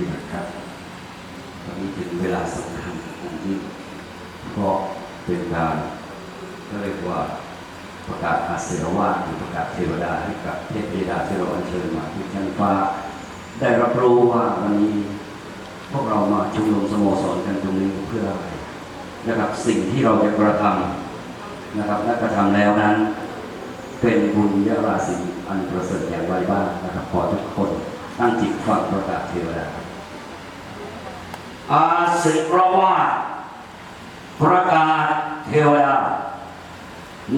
ที่นะครับตอนนี้ถึงเวลาสำคัญของยิ่งเพราะเป็นการก็เรียกว่าประกาศอาเสรวาสหรือประกาศเทวดาให้กับเทพธิดาที่เราอัญเชิญมาที่ชั้นฟ้า ได้รับรู้ว่าวันนี้พวกเรามาชุมนุมสโมสรกันตรงนี้เพื่ออะไรนะครับสิ่งที่เราจะกระทำนะครับและกระทำแล้วนั้น เป็นบุญยราศีอันประเสริฐอย่างไรบ้างนะครับขอทุกคนตั้งจิตฟังประกาศเทวดา อาศิรวาสประกาศเทวดา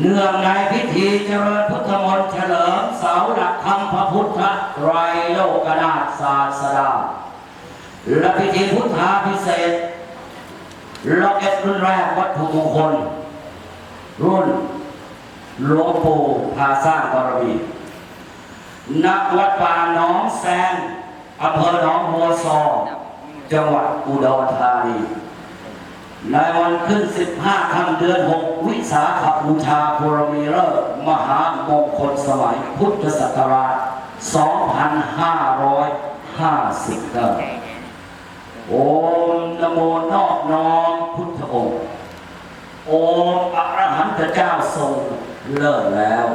เนื่องในพิธีเจริญพุทธมนต์เฉลิมเสาหลักธรรมพระพุทธไตรโลกนาถศาสดา และพิธีพุทธาพิเศษล็อกเอ็ดรุ่นแรกวัตถุมงคล รุ่นหลวงปู่พาสร้างบารมีณวัดป่าหนองแซงอำเภอหนองบัวซอ จังหวัดอุดรธานีในวันขึ้น 15ค่ำเดือน 6 วิสาขบูชาบุรมีเลิกษ์มหามงคลสมัยพุทธศักราช 2559 โอมนโมนอบน้อมพุทธองค์ โอมอรหันตเจ้าทรงเลิศแล้ว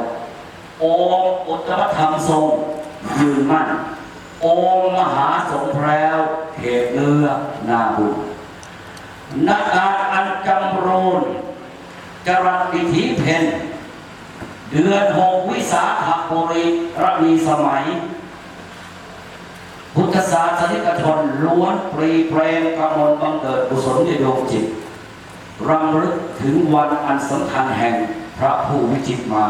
โอมอุตตมธรรมทรงยืนมั่น โอมมหาสงแพรวเขตเนื้อนาบุญนักการอันจำรูนจรัสวิถีเพนเดือนหกวิสาขบุรีระมีสมัย พุทธศาสนิกชนล้วนปรีเปรมกำมลบังเกิดกุศลยโยมจิตรำลึกถึงวันอันสำคัญแห่งพระผู้วิจิตรมา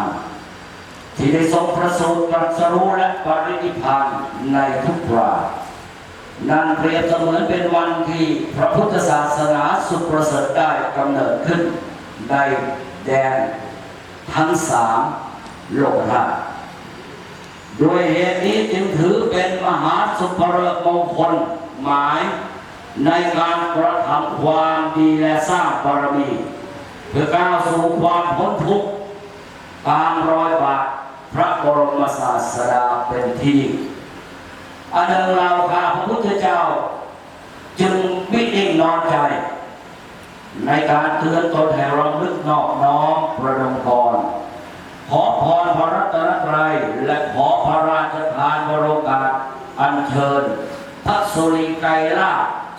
ที่ได้ทรงประสูติตรัสรู้และปรินิพพานในทุกรานั่นเปรียบเสมือนเป็นวันที่พระพุทธศาสนาสุดประเสริฐได้กำเนิดขึ้นในแดนทั้งสามโลกธาตุด้วยเหตุนี้จึงถือเป็นมหาสุภเริกมงคลหมายในการกระทำความดีและสร้างบารมี เพื่อก้าวสู่ความพ้นทุกข์ตามรอยบาท พระบรมศาสดาเป็นที่อันหนึ่งเราข้าพระพุทธเจ้า จึงมิ่งนอนใจ ในการเตือนตนให้รำลึกนอบน้อมประดมพรขอพรพระรัตนตรัยและขอพระราชทานบรโอกาสอัญเชิญพระสุริไกรลา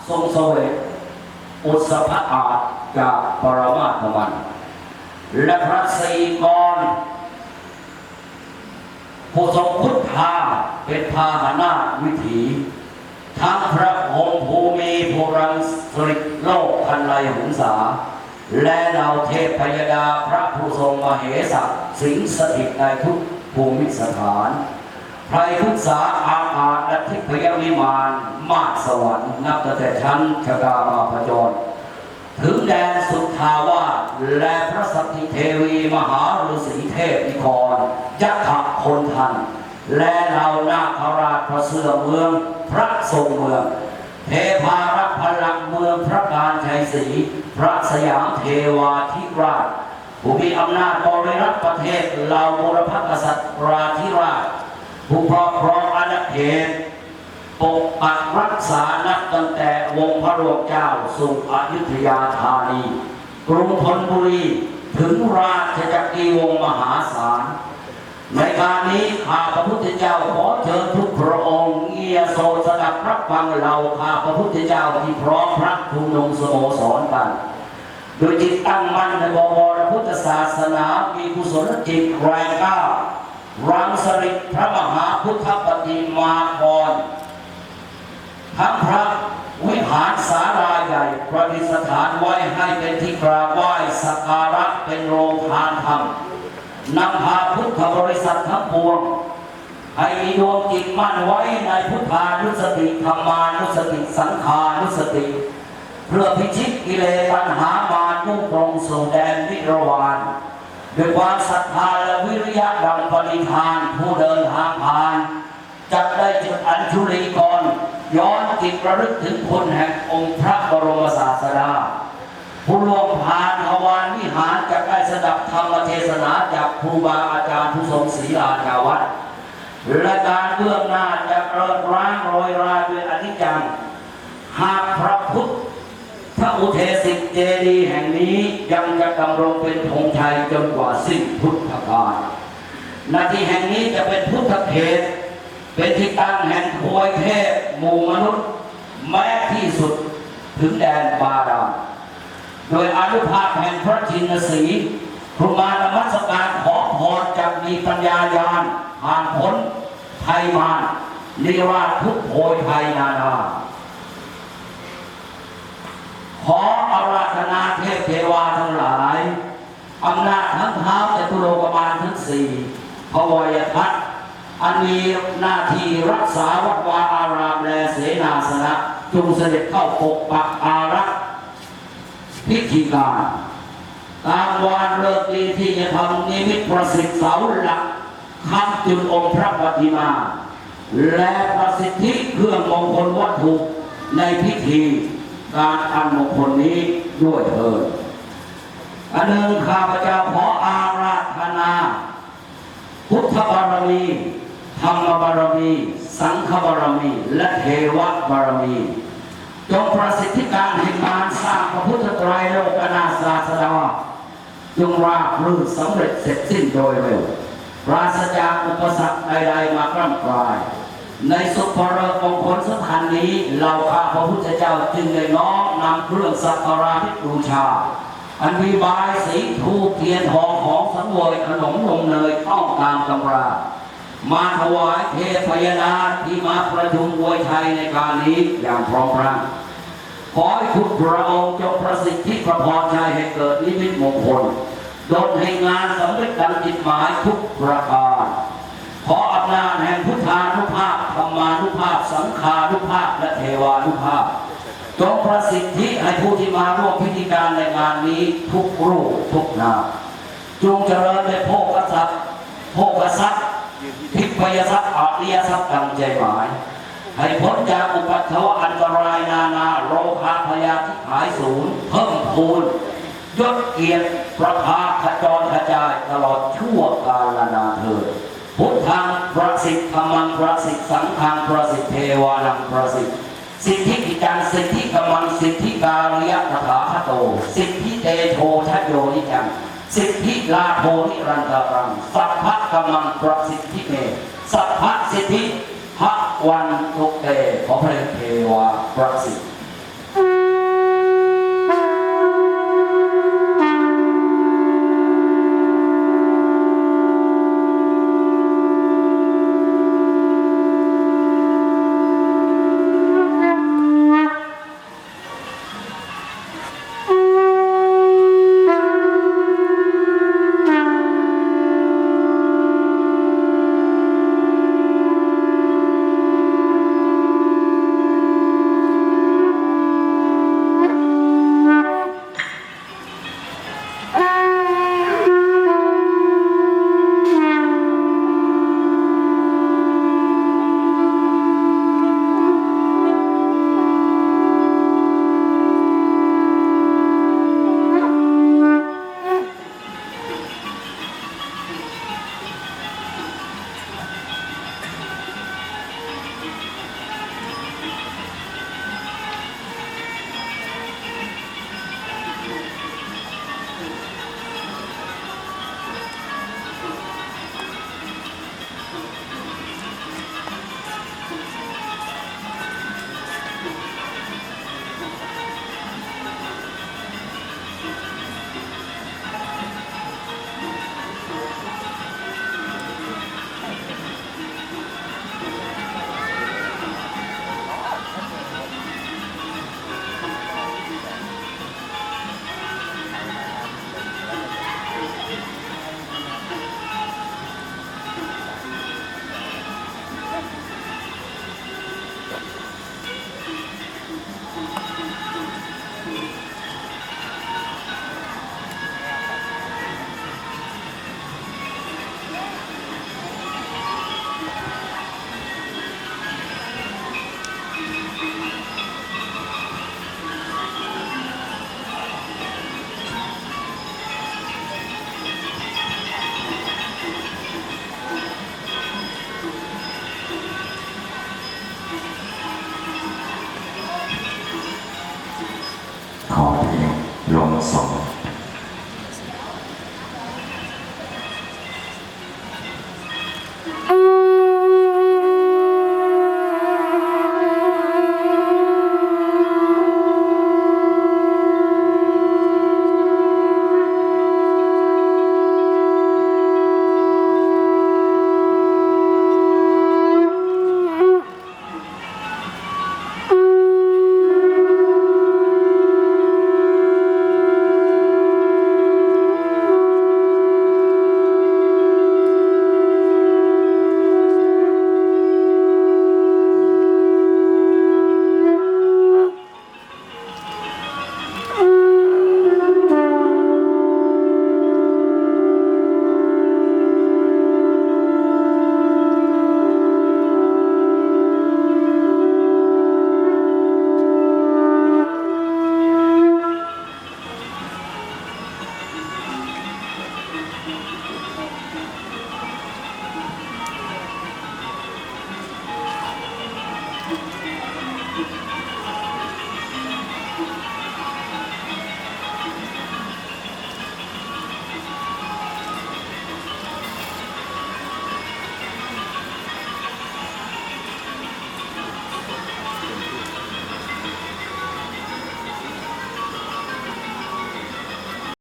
ทรงเสวยอุสภอาจจากปรมาธมัน และพระศรีกร ผู้ทรงพุทธาเป็นพาหนะวิถี ทั้งพระองค์ภูมิภูรังสริกโลกพันไลหุงสา และเหล่าเทพพยดาพระผู้ทรงมเหสัสิงสถิตในทุกภูมิสถานไพรทุกษาอากาและทิพยวิมานมาสวรรค์นับแต่ชั้นชกามาพจร ถึงแดนสุทธาวาสและพระสัตถิเทวีมหาฤาษีเทพนิกรยักษ์คนทัน และเรานาคราชพระเสื้อเมือง พระทรงเมืองเทพารักษ์พลังเมืองพระการชัยศรีพระสยามเทวาธิราชผู้มีอำนาจบริรักประเทศเหล่าบุรพกษัตริย์ราธิราชผู้ครอบครองอาณาเขต ปกปักรักษานับตั้งแต่วงพระหลวงเจ้าสู่อยุธยาธานีกรุงธนบุรีถึงราชจักรีวงมหาศาล ในการนี้ข้าพระพุทธเจ้าขอเชิญทุกพระองค์เงียโสดสดับรับฟังเราข้าพระพุทธเจ้าที่พร้อมพระทุมนุมสโมสรกันโดยจิตตั้งมั่นในบวรพุทธศาสนา มีกุศลจิตแรงกล้ารังสริตพระมหาพุทธปฏิมากร ทั้งพระวิหารสาราใหญ่ประดิษฐานไว้ให้เป็นที่กราบไหว้สักการะเป็นโรงทานธรรมนำพาพุทธบริษัททั้งปวงให้มีดวงจิตมั่นไว้ในพุทธานุสติธรรมานุสติสังขานุสติ เพื่อพิชิตกิเลสปัญหามานุ่งตรงสู่แดนวิรวานด้วยความศรัทธาและวิริยะดังปณิธานผู้เดินทางผ่านจะได้จุดอัญชุลีกร ย้อนจิตระลึกถึงคุณแห่งองค์พระบรมศาสดา ผู้ลวงผ่านทวารวิหารจะได้สดับธรรมเทศนาจากครูบาอาจารย์ผู้ทรงศีลาจาวัดและการเบื้องหน้าจะเริงร้างโรยราด้วยอนิจจัง หากพระพุทธพระอุเทสิกเจดีย์แห่งนี้ยังจะดำรงเป็นธงชัยจนกว่าสิ้นพุทธกาลนาทีแห่งนี้จะเป็นพุทธเขต เป็นที่ตั้งแห่งทวยเทพมูมนุษย์ แม้ที่สุดถึงแดนบาดาลโดยอนุภาพแห่งพระชินสีครูมานมัสการขอพรจากมีปัญญายาณผ่านพ้นไทยมารนิราทุกโพยภัยนานาขออาราธนาเทพเทวาทั้งหลายอำนาจทั้งเท้าจตุโลกบาลทั้งสี่พระวยทัต อันมีหน้าที่รักษาวัดวาอารามและเสนาสนะจงเสด็จเข้าปกปักอารักษ์พิธีการตามวานเลิกดีที่จะทำนิมิตประสิทธิ์เสาหลักคำจุดองค์พระปฏิมา และประสิทธิเครื่องมงคลวัตถุในพิธีการอันมงคลนี้ด้วยเถิดอันหนึ่งข้าพเจ้าขออาราธนา พุทธบารมีารมี สังฆบารมี และเทวบารมี จงประสิทธิการแห่งการสร้างพระพุทธไตรโลกนาศาสดาจงราบรื่นสำเร็จเสร็จสิ้นโดยเร็วปราศจากอุปสรรคใดๆมากร่ำกลาย ในสุภรมงคลสถานนี้เราข้าพระพุทธเจ้าจึงได้น้อมนำเครื่องสักการะบูชา อันมีบายสีทูเทียนทองของสังเวยขนมนมเนยต้องตามตำรา มาถวายเทพยดาที่มาประชุมอวยชัยในการนี้อย่างพร้อมพรังขอให้คุณพระองค์จงประสิทธิประพรชัยให้เกิดนิมิตมงคลดลให้งานสำเร็จดังจิตหมายทุกประการขออำนาจแห่งพุทธานุภาพธรรมานุภาพ สังขานุภาพ และเทวานุภาพจงประสิทธิให้ผู้ที่มาร่วมพิธีการในงานนี้ทุกรูปทุกนามจงเจริญในโภคทรัพย์โภคทรัพย์ พยทรัพย์อริยทรัพย์ดังใจหมาย ให้พ้นจากอุปัตถวอันตรายนานาโลภะพยาธิหายสูญเพิ่มพูนยศเกียรติประภาขจรกระจายตลอดชั่วกาลนานเถิดพุทธังประสิทธิ์ธรรมังประสิทธิ์สังฆังประสิทธิ์เทวานังประสิทธิ์ สิทธิกิจังสิทธิกำมังสิทธิการิยะถาคโต สิทธิเตโชชโยนิจัง สิทธิลาโภนิรันตรัง สัพพะกำมังประสิทธิเม สัพพะสิทธิหะวันทุเตขอพระเทวาประสิทธิ